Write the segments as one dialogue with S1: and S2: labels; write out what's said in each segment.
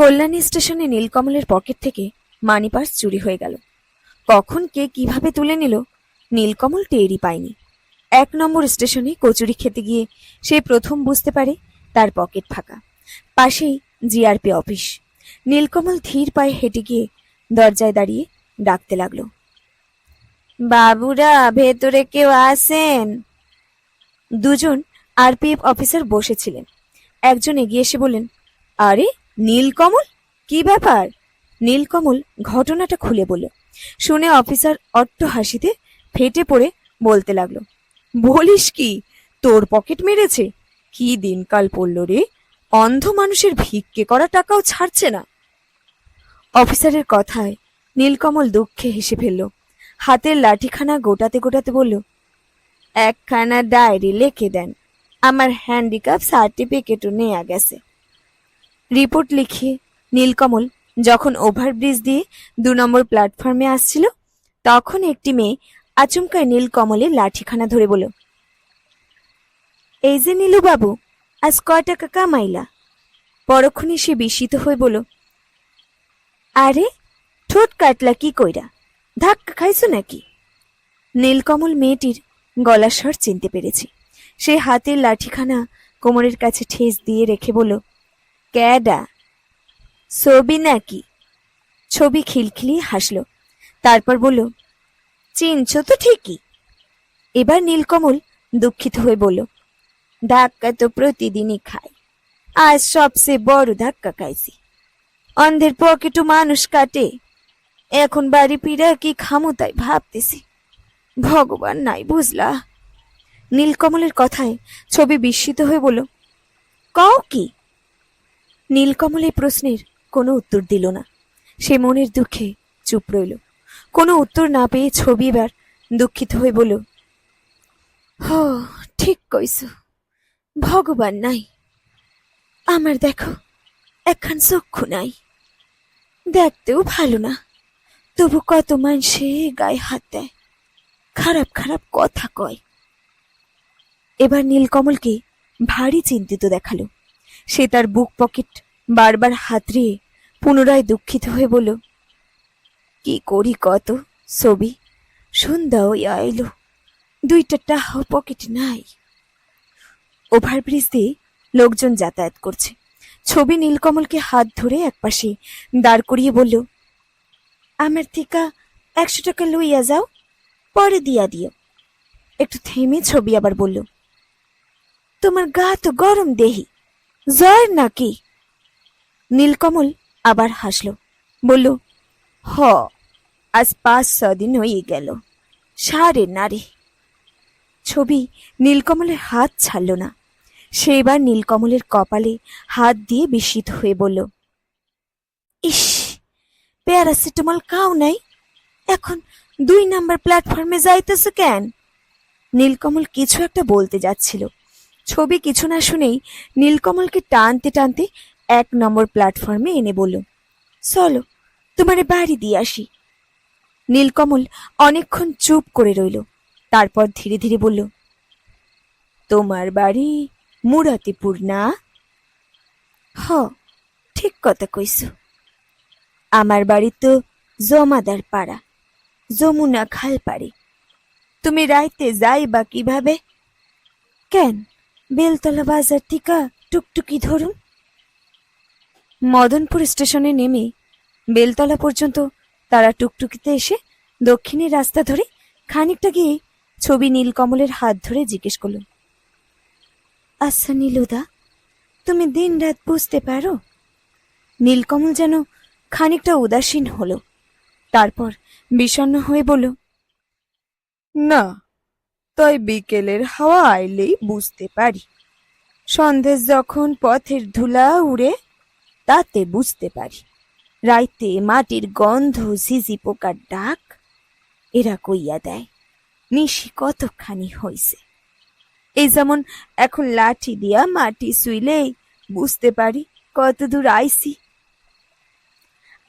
S1: কল্যাণী স্টেশনে নীলকমলের পকেট থেকে মানি পার্স চুরি হয়ে গেল। কখন কে কীভাবে তুলে নিল, নীলকমল টেরই পায়নি। এক নম্বর স্টেশনে কচুরি খেতে গিয়ে সে প্রথম বুঝতে পারে তার পকেট ফাঁকা। পাশেই জিআরপি অফিস। নীলকমল ধীর পায়ে হেঁটে গিয়ে দরজায় দাঁড়িয়ে ডাকতে লাগল। বাবুরা, ভেতরে কেউ আসেন দুজন আরপিএফ অফিসার বসেছিলেন। একজন এগিয়ে এসে বললেন, আরে নীলকমল? কি ব্যাপার? নীলকমল ঘটনাটা খুলে বলল। শুনে অফিসার অট্ট হাসিতে ফেটে পড়ে বলতে লাগল, বলিস কি? তোর পকেট মেরেছে? কি দিনকাল পড়ল রে? অন্ধ মানুষের ভিক্ষে করা টাকাও ছাড়ছে না। অফিসারের কথায় নীলকমল দুঃখে হেসে ফেলল। হাতের লাঠিখানা গোটাতে গোটাতে বলল, একখানা ডায়েরি লিখে দেন। আমার হ্যান্ডিক্যাপ সার্টিফিকেটও নেওয়া গেছে। রিপোর্ট লিখিয়ে নীলকমল যখন ওভারব্রিজ দিয়ে দু নম্বর প্ল্যাটফর্মে আসছিল, তখন একটি মেয়ে আচমকায় নীলকমলের লাঠিখানা ধরে বলল, এই যে নীলু বাবু আজ কয় টাকা কামাইলা? পরক্ষণে সে বিস্মিত হয়ে বলল, আরে, ঠোঁট কাটলা কি কইরা? ধাক্কা খাইছো নাকি? নীলকমল মেয়েটির গলার স্বর চিনতে পেরেছি। সে হাতের লাঠিখানা কোমরের কাছে ঠেস দিয়ে রেখে বলল ক্যাডা। ছবি নাকি ছবি খিলখিলিয়ে হাসল। তারপর বলল, চিনছ তো ঠিকই। এবার নীলকমল দুঃখিত হয়ে বলল, ধাক্কা তো প্রতিদিনই খাই। আজ সবচেয়ে বড় ধাক্কা খাইছি। অন্ধের পকেটও মানুষ কাটে। এখন বাড়ি ফিরে কি খামু তাই ভাবতেছি। ভগবান নাই বুঝলা। নীলকমলের কথায় ছবি বিস্মিত হয়ে বলল, কও কি? নীলকমল এই প্রশ্নের কোনো উত্তর দিল না। সে মনের দুঃখে চুপ রইল। কোনো উত্তর না পেয়ে ছবি এবার দুঃখিত হয়ে বলল, হ, ঠিক কইস ভগবান নাই। আমার দেখো একখান চক্ষু নাই। দেখতেও ভালো না। তবু কত মানুষে গায়ে হাত দেয়। খারাপ খারাপ কথা কয়। এবার নীলকমলকে ভারী চিন্তিত দেখাল। সে তার বুক পকেট বারবার হাতড়িয়ে পুনরায় দুঃখিত হয়ে বলল, কি করি কত ছবি? সন্ধ্যা হইয়া এলো দুইটা টাহা পকেট নাই। ওভারব্রিজ দিয়ে লোকজন যাতায়াত করছে। ছবি নীলকমলকে হাত ধরে একপাশে দাঁড় করিয়ে বলল, আমার থিকা একশো টাকা লইয়া যাও, পরে দিয়া দিও। একটু থেমে ছবি আবার বলল, তোমার গা তো গরম দেহি জ্বর নাকি? নীলকমল আবার হাসল, বলল, হ, আজ পাঁচ ছ দিন হয়ে গেল, সারে নারে ছবি নীলকমলের হাত ছাড়ল না। সে এবার নীলকমলের কপালে হাত দিয়ে বিস্মিত হয়ে বলল, ইস, প্যারাসিটামল খাও নাই? এখন দুই নাম্বার প্ল্যাটফর্মে যাইতেছে কেন? নীলকমল কিছু একটা বলতে যাচ্ছিল ছবি কিছু না শুনেই নীলকমলকে টানতে টানতে এক নম্বর প্ল্যাটফর্মে এনে বলল, চলো, তোমারে বাড়ি দিয়ে আসি। নীলকমল অনেকক্ষণ চুপ করে রইল, তারপর ধীরে ধীরে বলল, তোমার বাড়ি মুরাতিপুর না? হ, ঠিক কথা কইস আমার বাড়ি তো জমাদার পাড়া, যমুনা খাল পাড়ি তুমি রাইতে যাই বা কীভাবে? কেন? বেলতলা বাজার টিকা টুকটুকি ধরুন। মদনপুর স্টেশনে নেমে বেলতলা পর্যন্ত তারা টুকটুকিতে এসে দক্ষিণের রাস্তা ধরে খানিকটা গিয়ে ছবি নীলকমলের হাত ধরে জিজ্ঞেস করল আচ্ছা নীলুদা, তুমি দিন রাত বুঝতে পারো? নীলকমল যেন খানিকটা উদাসীন হলো, তারপর বিষণ্ণ হয়ে বলল,
S2: না তাই বিকেলের হাওয়া আইলেই বুঝতে পারি। সন্দেশ যখন পথের ধুলা উড়ে, তাতে বুঝতে পারি। রাইতে মাটির গন্ধ ঝিঝি পোকার ডাক, এরা কইয়া দেয়, নিশি কতখানি হইছে। এই যেমন এখন লাঠি দিয়া মাটি শুইলেই বুঝতে পারি কত দূর আইসি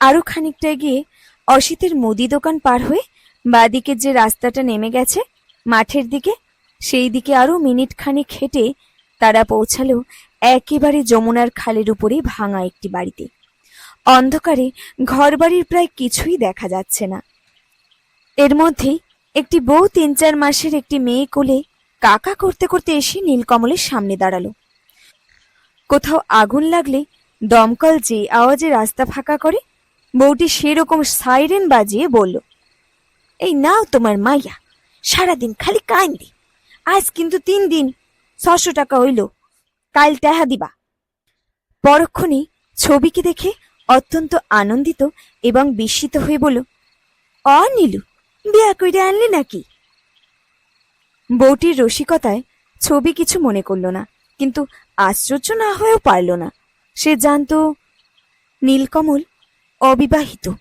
S1: আরও খানিকটা গিয়ে অসিতের মুদি দোকান পার হয়ে বাদিকের যে রাস্তাটা নেমে গেছে মাঠের দিকে, সেই দিকে আরও মিনিট খানিক হেঁটে তারা পৌঁছালো একেবারে যমুনার খালের উপরে ভাঙা একটি বাড়িতে। অন্ধকারে ঘরবাড়ির প্রায় কিছুই দেখা যাচ্ছে না। এর মধ্যেই একটি বউ তিন চার মাসের একটি মেয়ে কোলে কাকা করতে করতে এসে নীলকমলের সামনে দাঁড়াল। কোথাও আগুন লাগলে দমকল যে আওয়াজে রাস্তা ফাঁকা করে, বউটি সেরকম সাইরেন বাজিয়ে বলল, এই নাও তোমার মাইয়া। সারাদিন খালি কাইন্দি আজ কিন্তু তিন দিন ছশো টাকা হইল। কাল টাহা দিবা। পরক্ষণে ছবিকে দেখে অত্যন্ত আনন্দিত এবং বিস্মিত হয়ে বলল, অ, নীলু, বিয়া কইরে আনলি নাকি? বউটির রসিকতায় ছবি কিছু মনে করল না, কিন্তু আশ্চর্য না হয়েও পারল না। সে জানতো, নীলকমল অবিবাহিত।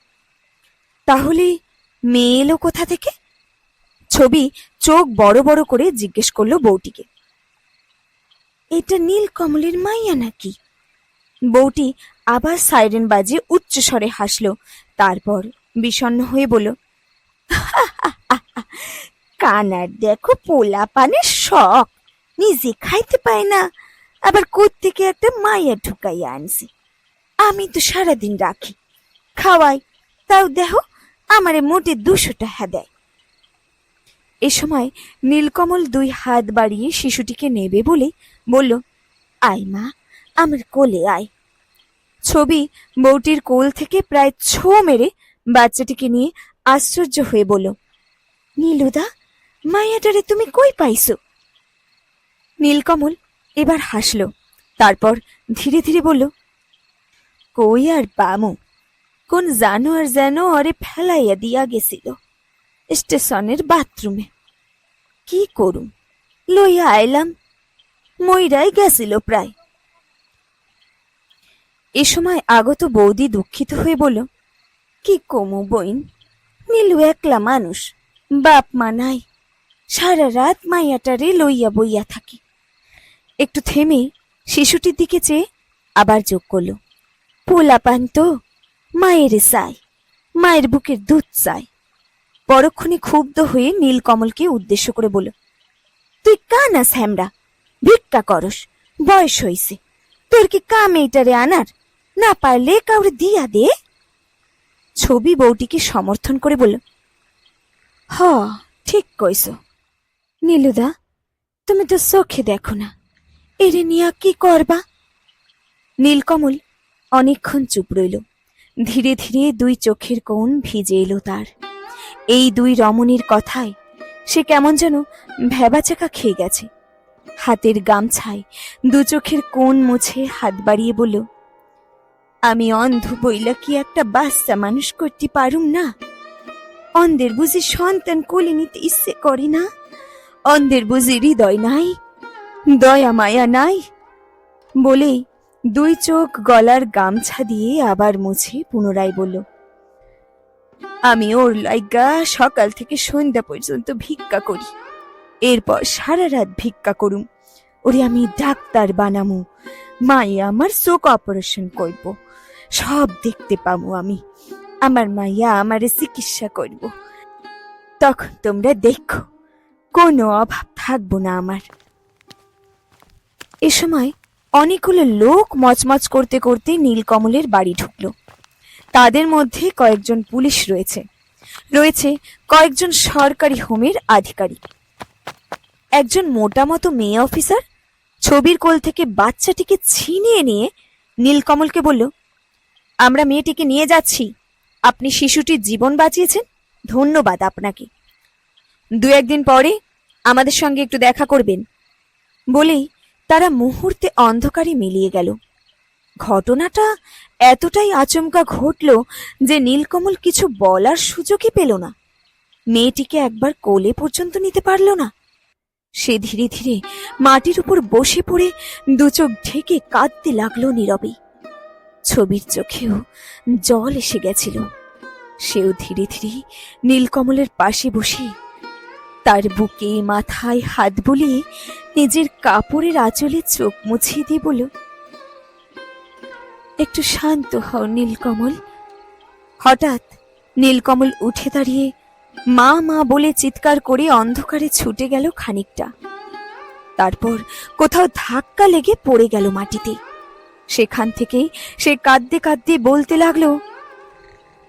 S1: তাহলে মেয়ে এলো কোথা থেকে? ছবি চোখ বড় বড় করে জিজ্ঞেস করল বউটিকে। এটা নীল কমলের মাইয়া নাকি? বউটি আবার সাইরেন বাজিয়ে উচ্চ স্বরে হাসলো, তারপর বিষণ্ণ হয়ে বলল, কানার দেখো পোলা পানের শখ, নিজে খাইতে পায় না, আবার থেকে একটা মায়া ঢুকাইয়া আনছি। আমি তো সারাদিন রাখি, খাওয়াই, তাও দেখো আমারে মোটে দুশো টাকা দেয়। এ সময় নীলকমল দুই হাত বাড়িয়ে শিশুটিকে নেবে বলে বলল, আয় মা, আমার কোলে আয়। ছবি বউটির কোল থেকে প্রায় ছো মেরে বাচ্চাটিকে নিয়ে আশ্চর্য হয়ে বলল, নীলুদা, মায়াটারে তুমি কই পাইছো? নীলকমল এবার হাসল, তারপর ধীরে ধীরে বলল, কই আর পামু, কোন জানোয়ার যেন অরে ফেলাইয়া দিয়া গেছিল। স্টেশনের বাথরুমে। কি করুম? লইয়া আইলাম ময়রাই গেছিল প্রায়। এ সময় আগত বৌদি দুঃখিত হয়ে বলল, কি কমু বইন? নীলু একলা মানুষ, বাপ মা নাই। সারা রাত মাইয়াটারে লইয়া বইয়া থাকি। একটু থেমে শিশুটির দিকে চেয়ে আবার যোগ করল, পোলাপান তো, মায়ের চাই, মায়ের বুকের দুধ চাই। পরক্ষণে ক্ষুব্ধ হয়ে নীলকমলকে উদ্দেশ্য করে বলল, তুই কানাস হ্যামরা ভিক্ষা করস, বয়স হইছে। তোর কি কাম এইটারে আনার? না পারলে কাউরে দিয়া দে। ছবি বউটিকে সমর্থন করে বলল, হ, ঠিক কইস নীলুদা, তুমি তো চোখে দেখো না। এরে নিয়া কি করবা? নীলকমল অনেকক্ষণ চুপ রইল। ধীরে ধীরে দুই চোখের কোণ ভিজে এলো তার। এই দুই রমণীর কথায় সে কেমন যেন ভেবাচাকা খেয়ে গেছে। হাতের গামছায় দু চোখের কোণ মুছে হাত বাড়িয়ে বলল, আমি অন্ধ বইলা কি একটা বাচ্চা মানুষ করতে পারুম না? অন্ধের বুঝি সন্তান কোলে নিতে ইচ্ছে করে না? অন্ধের বুঝি হৃদয় নাই, দয়া মায়া নাই? বলেই দুই চোখ গলার গামছা দিয়ে আবার মুছে পুনরায় বলল আমি ওর লাইগা সকাল থেকে সন্ধ্যা পর্যন্ত ভিক্ষা করি। এরপর সারা রাত ভিক্ষা করুম। ওরে আমি ডাক্তার বানামু। মাইয়া আমার চোখ অপারেশন করব। সব দেখতে পামু আমি। আমার মাইয়া আমারে চিকিৎসা করব। তখন তোমরা দেখো, কোনো অভাব থাকব না আমার। এ সময় অনেকগুলো লোক মচমচ করতে করতে নীলকমলের বাড়ি ঢুকলো। তাদের মধ্যে কয়েকজন পুলিশ রয়েছে। রয়েছে কয়েকজন সরকারি হোমের আধিকারিক। একজন মোটা মতো মেয়ে অফিসার ছবির কোল থেকে বাচ্চাটিকে ছিনিয়ে নিয়ে নীলকমলকে বলল, আমরা মেয়েটিকে নিয়ে যাচ্ছি। আপনি শিশুটির জীবন বাঁচিয়েছেন। ধন্যবাদ আপনাকে। দু একদিন পরে আমাদের সঙ্গে একটু দেখা করবেন। বলেই তারা মুহূর্তে অন্ধকারে মিলিয়ে গেল। ঘটনাটা এতটাই আচমকা ঘটল যে নীলকমল কিছু বলার সুযোগই পেল না। মেয়েটিকে একবার কোলে পর্যন্ত নিতে পারল না। সে ধীরে ধীরে মাটির উপর বসে পড়ে দু চোখ ঢেকে কাঁদতে লাগল নীরবে। ছবির চোখেও জল এসে গেছিল। সেও ধীরে ধীরে নীলকমলের পাশে বসে তার বুকে, মাথায় হাত বুলিয়ে নিজের কাপড়ের আঁচলে চোখ মুছিয়ে দিয়ে বলল একটু শান্ত হও, নীলকমল। হঠাৎ নীলকমল উঠে দাঁড়িয়ে মা মা বলে চিৎকার করে অন্ধকারে ছুটে গেল খানিকটা। তারপর কোথাও ধাক্কা লেগে পড়ে গেল মাটিতে। সেখান থেকেই সে কাঁদতে কাঁদতে বলতে লাগল,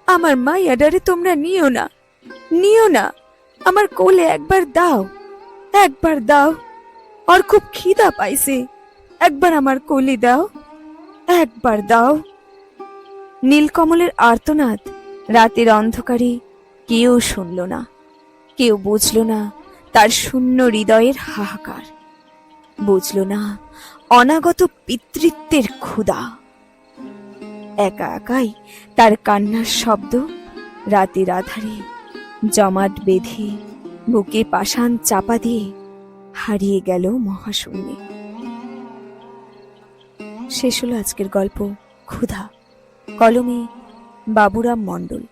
S2: আমার মা মাইয়াডারে তোমরা নিও না নিও না, আমার কোলে একবার দাও একবার দাও, আর খুব খিদা পাইছে, একবার আমার কোলে দাও। একবার দাও।
S1: নীলকমলের আর্তনাদ রাতের অন্ধকারে কেউ শুনল না, কেউ বুঝল না তার শূন্য হৃদয়ের হাহাকার। বুঝল না অনাগত পিতৃত্বের ক্ষুধা। একা একাই তার কান্নার শব্দ রাতের আধারে জমাট বেঁধে বুকে পাষাণ চাপা দিয়ে হারিয়ে গেল মহাশূন্যে। শেষ হলো আজকের গল্প ক্ষুধা। কলমে বাবুরাম মণ্ডল।